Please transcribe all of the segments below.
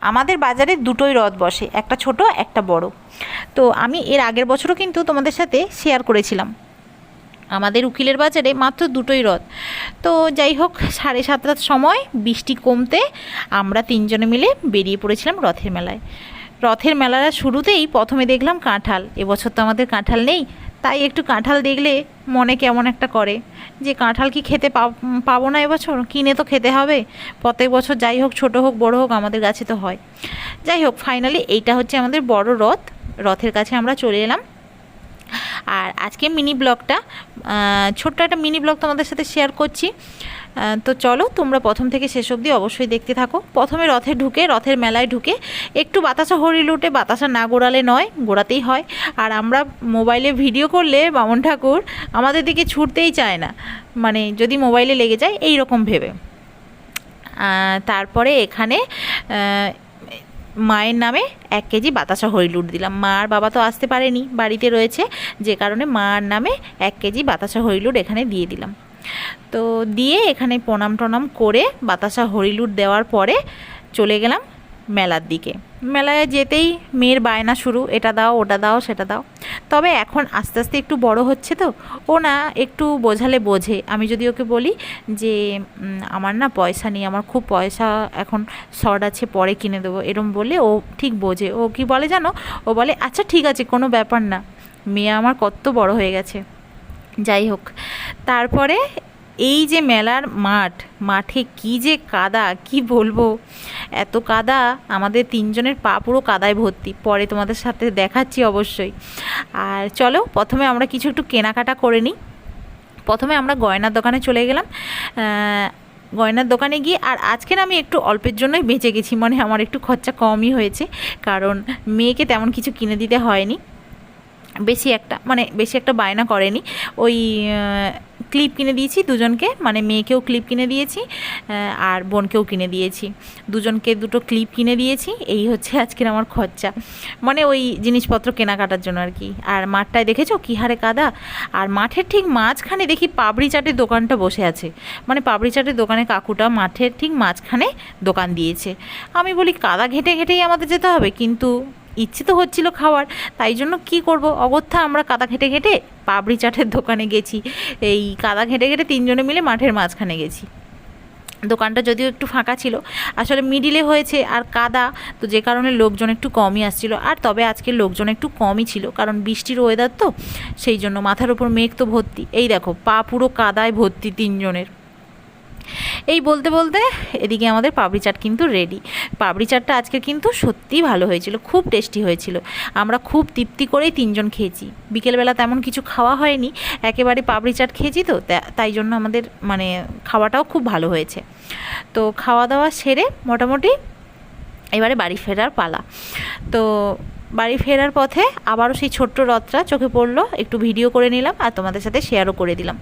আমাদের বাজারে দুটোই রথ বসে, একটা ছোট, একটা বড়। তো আমি এর আগের বছরও কিন্তু তোমাদের সাথে শেয়ার করেছিলাম। আমাদের উকিলের বাজারে মাত্র দুটোই রথ। তো যাই হোক, সাড়ে সাতটার সময় বৃষ্টি কমতে আমরা তিনজনে মিলে বেরিয়ে পড়েছিলাম রথের মেলায়। রথের মেলার শুরুতেই প্রথমে দেখলাম কাঁঠাল। এবছর তো আমাদের কাঁঠাল নেই তাই একটু কাঁঠাল দেখলে মনে কেমন একটা করে। যে কাঁঠাল কি খেতে পাব- না এবছর? কিনে তো খেতে হবে। প্রত্যেক বছর যাই হোক, ছোট হোক, বড় হোক, আমাদের কাছে তো হয়। যাই হোক ফাইনালি এইটা হচ্ছে আমাদের বড় রথ। রথের কাছে আমরা চলে এলাম। আর আজকে মিনি ব্লগটা ছোট্ট একটা মিনি ব্লগ তোমাদের সাথে শেয়ার করছি। তো চলো, তোমরা প্রথম থেকে শেষ অবধি অবশ্যই দেখতে থাকো। প্রথমে রথে ঢুকে, রথের মেলায় ঢুকে একটু বাতাসা হরি লুটে, বাতাসা না গোড়ালে নয়, গোড়াতেই হয়। আর আমরা মোবাইলে ভিডিও করলে বামন ঠাকুর আমাদের দিকে ছুটতেই চায় না। মানে যদি মোবাইলে লেগে যায় এই রকম ভেবে তারপরে এখানে মায়ের নামে এক কেজি বাতাসা হরিলুট দিলাম। মা আর বাবা তো আসতে পারেনি, বাড়িতে রয়েছে। যে কারণে মার নামে এক কেজি বাতাসা হরিলুট এখানে দিয়ে দিলাম। তো দিয়ে এখানে প্রণাম টনাম করে বাতাসা হরিলুট দেওয়ার পরে চলে গেলাম মেলার দিকে। মেলায় যেতেই মেয়ের বায়না শুরু, এটা দাও, ওটা দাও, সেটা দাও। তবে এখন আস্তে আস্তে একটু বড় হচ্ছে তো, ও না একটু বোঝালে বোঝে। আমি যদি ওকে বলি যে আমার না পয়সা নেই, আমার খুব পয়সা এখন শর্ট আছে, পরে কিনে দেবো, এরম বললে ও ঠিক বোঝে। ও কি বলে জানো? ও বলে আচ্ছা ঠিক আছে, কোনো ব্যাপার না। মেয়ে আমার কত বড় হয়ে গেছে। যাই হোক। তারপরে এই যে মেলার মাঠ, মাঠে কি যে কাদা, কি বলব? এত কাদা, আমাদের তিনজনের পা পুরো কাদায় ভর্তি। পরে তোমাদের সাথে দেখাচ্ছি অবশ্যই। আর চলো, প্রথমে আমরা কিছু একটু কেনাকাটা করে নিই। প্রথমে আমরা গয়নার দোকানে চলে গেলাম। গয়নার দোকানে গিয়ে, আর আজকের আমি একটু অল্পের জন্যই বেঁচে গেছি মানে আমার একটু খরচা কমই হয়েছে। কারণ মেয়েকে তেমন কিছু কিনে দিতে হয়নি। বেশি একটা মানে বেশি একটা বায়না করেনি। ওই ক্লিপ কিনে দিয়েছি, দুজনকে মানে মেয়েকেও ক্লিপ কিনে দিয়েছি আর বোনকেও কিনে দিয়েছি। দুজনকে দুটো ক্লিপ কিনে দিয়েছি, এই হচ্ছে আজকের আমার খরচা। মানে ওই জিনিসপত্র কেনাকাটার জন্য আর কি। আর মাঠটায় দেখেছ কী হারে কাদা? আর মাঠের ঠিক মাঝখানে দেখি পাবড়ি চাটের দোকানটা বসে আছে। মানে পাবড়ি চাটের দোকানে কাকুটা মাঠের ঠিক মাঝখানে দোকান দিয়েছে। আমি বলি, কাদা ঘেঁটে ঘেঁটেই আমাদের যেতে হবে। কিন্তু ইচ্ছে তো হচ্ছিল খাওয়ার, তাই জন্য কি করব? অগত্যা আমরা কাদা ঘেঁটে ঘেঁটে পাবড়ি চাটের দোকানে গেছি। এই কাদা ঘেঁটে ঘেঁটে তিনজনে মিলে মাঠের মাঝখানে গেছি। দোকানটা যদিও একটু ফাঁকা ছিল, আসলে মিডিলে হয়েছে আর কাদা, তো যে কারণে লোকজন একটু কমই আসছিল। আর তবে আজকে লোকজন একটু কমই ছিল, কারণ বৃষ্টির ওয়েদার তো, সেই জন্য মাথার উপর মেঘ তো ভর্তি। এই দেখো, পা পুরো কাদায় ভর্তি তিনজনের। এই বলতে বলতে এদিকে আমাদের পাবড়ি চাট কিন্তু রেডি পাবড়ি চাটটা আজকে কিন্তু সত্যিই ভালো হয়েছিল, খুব টেস্টি হয়েছিল। আমরা খুব তৃপ্তি করেই তিনজন খেয়েছি। বিকেলবেলা তেমন কিছু খাওয়া হয়নি, একেবারে পাবড়ি চাট খেয়েছি তো, তাই জন্য আমাদের মানে খাওয়াটাও খুব ভালো হয়েছে। তো খাওয়া দাওয়া সেরে মোটামুটি এবারে বাড়ি ফেরার পালা। তো বাড়ি ফেরার পথে আবারও সেই ছোট্ট রথটা চোখে পড়ল, একটু ভিডিও করে নিলাম আর তোমাদের সাথে শেয়ারও করে দিলাম।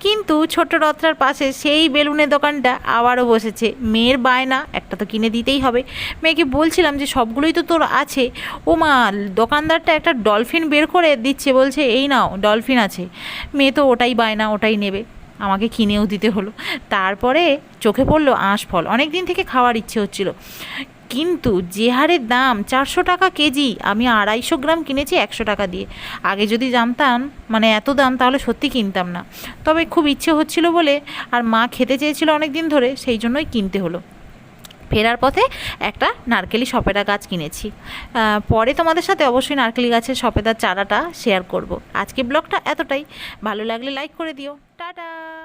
কিন্তু ছোট্ট রথটার পাশে সেই বেলুনের দোকানটা আবারও বসেছে। মেয়ের বায়না, একটা তো কিনে দিতেই হবে। মেয়েকে বলছিলাম যে, সবগুলোই তো তোর আছে। ও মা দোকানদারটা একটা ডলফিন বের করে দিচ্ছে। বলছে, এই নাও ডলফিন আছে। মেয়ে তো ওটাই বায়না, ওটাই নেবে। আমাকে কিনেও দিতে হলো। তারপরে চোখে পড়ল আঁশফল। অনেক দিন থেকে খাওয়ার ইচ্ছে হচ্ছিল। কিন্তু যে হারে দাম চারশো টাকা কেজি, আমি আড়াইশো গ্রাম কিনেছি একশো টাকা দিয়ে। আগে যদি জানতাম মানে এত দাম, তাহলে সত্যি কিনতাম না। তবে খুব ইচ্ছে হচ্ছিল বলে, আর মা খেতে চেয়েছিল অনেক দিন ধরে, সেই জন্যই কিনতে হলো। ফেরার পথে একটা নারকেলি সপেটা গাছ কিনেছি। পরে তোমাদের সাথে অবশ্যই নারকেলি গাছের সপেদার চারাটা শেয়ার করব। আজকে ব্লগটা এতটাই। ভালো লাগলে লাইক করে দিও। টাটা!